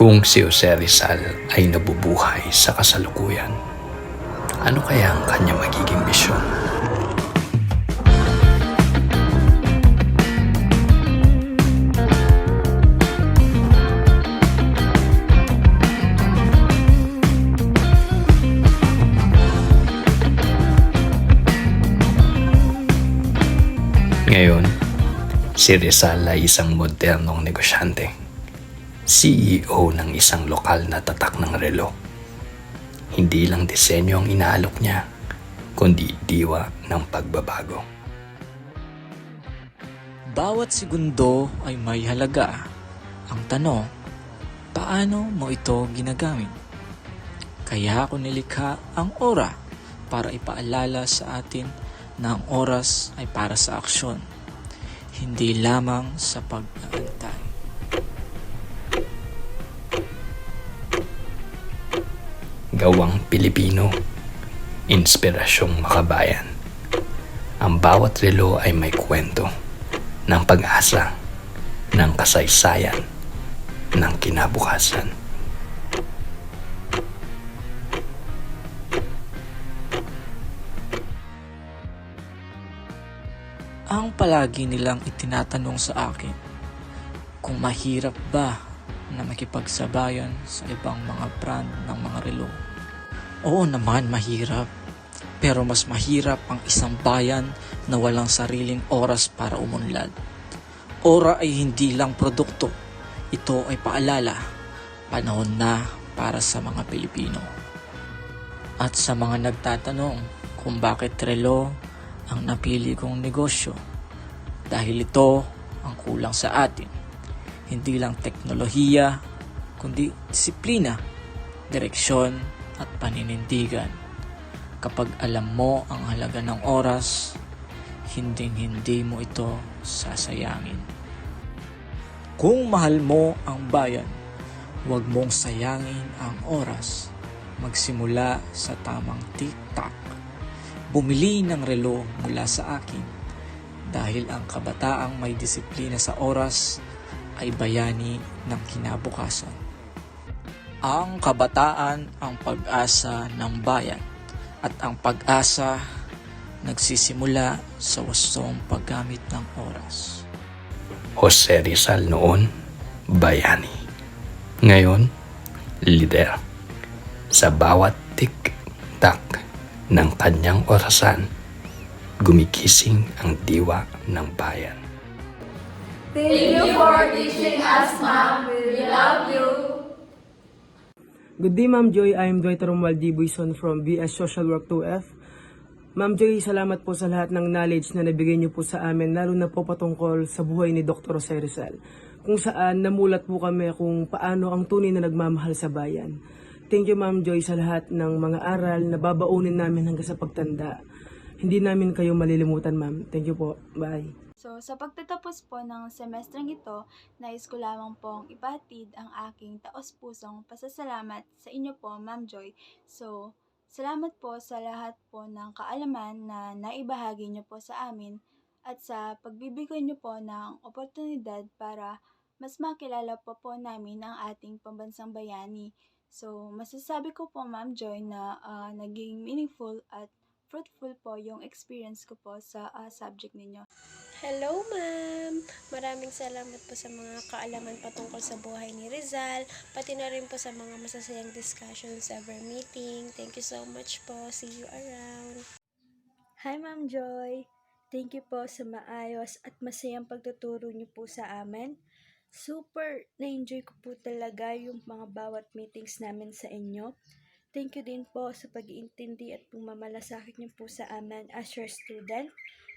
Kung si Jose Rizal ay nabubuhay sa kasalukuyan, ano kaya ang kanya magiging misyon? Ngayon, si Rizal ay isang modernong negosyante. CEO ng isang lokal na tatak ng relo. Hindi lang disenyo ang inaalok niya, kundi diwa ng pagbabago. Bawat segundo ay may halaga. Ang tanong, paano mo ito ginagamit? Kaya ako nilikha ang ora para ipaalala sa atin na ang oras ay para sa aksyon, hindi lamang sa pag-aantay. Gawang Pilipino, inspirasyong makabayan. Ang bawat relo ay may kwento ng pag-asa, ng kasaysayan, ng kinabukasan. Ang palagi nilang itinatanong sa akin, kung mahirap ba na makipagsabayan sa ibang mga brand ng mga relo. Oo naman, mahirap. Pero mas mahirap ang isang bayan na walang sariling oras para umunlad. Ora ay hindi lang produkto. Ito ay paalala. Panahon na para sa mga Pilipino. At sa mga nagtatanong kung bakit relo ang napili kong negosyo. Dahil ito ang kulang sa atin. Hindi lang teknolohiya, kundi disiplina, direksyon at paninindigan. Kapag alam mo ang halaga ng oras, hinding-hindi mo ito sasayangin. Kung mahal mo ang bayan, huwag mong sayangin ang oras. Magsimula sa tamang tik-tak. Bumili ng relo mula sa akin dahil ang kabataang may disiplina sa oras ay bayani ng kinabukasan. Ang kabataan ang pag-asa ng bayan at ang pag-asa nagsisimula sa wastong paggamit ng oras. Jose Rizal noon, bayani. Ngayon, lider. Sa bawat tik-tak ng kanyang orasan, gumigising ang diwa ng bayan. Thank you for teaching us, Mom. We love you. Good day, Ma'am Joy. I'm Dwight Romualdi Buison from BS Social Work 2F. Ma'am Joy, salamat po sa lahat ng knowledge na nabigay niyo po sa amin, lalo na po patungkol sa buhay ni Dr. Jose Rizal, kung saan namulat po kami kung paano ang tunay na nagmamahal sa bayan. Thank you, Ma'am Joy, sa lahat ng mga aral na babaunin namin hanggang sa pagtanda. Hindi namin kayo malilimutan, Ma'am. Thank you po. Bye. So, sa pagtatapos po ng semestreng ito, nais ko lamang pong ipahatid ang aking taos-pusong pasasalamat sa inyo po, Ma'am Joy. So, salamat po sa lahat po ng kaalaman na naibahagi niyo po sa amin at sa pagbibigay niyo po ng oportunidad para mas makilala po po namin ang ating pambansang bayani. So, masasabi ko po, Ma'am Joy, na ah, naging meaningful at fruitful po yung experience ko po sa ah, subject ninyo. Hello, ma'am! Maraming salamat po sa mga kaalaman patungkol sa buhay ni Rizal, pati na rin po sa mga masasayang discussions ever meeting. Thank you so much po. See you around. Hi Ma'am Joy! Thank you po sa maayos at masayang pagtuturo niyo po sa amin. Super na-enjoy ko po talaga yung mga bawat meetings namin sa inyo. Thank you din po sa pag-iintindi at pumamalasakit niyo po sa amin as your student.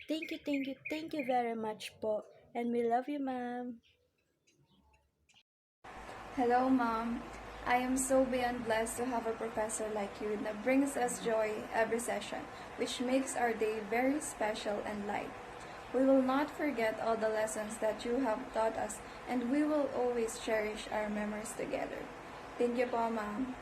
Thank you, thank you, thank you very much po. And we love you, ma'am. Hello, Mom. I am so beyond blessed to have a professor like you that brings us joy every session, which makes our day very special and light. We will not forget all the lessons that you have taught us, and we will always cherish our memories together. Thank you po, Mom.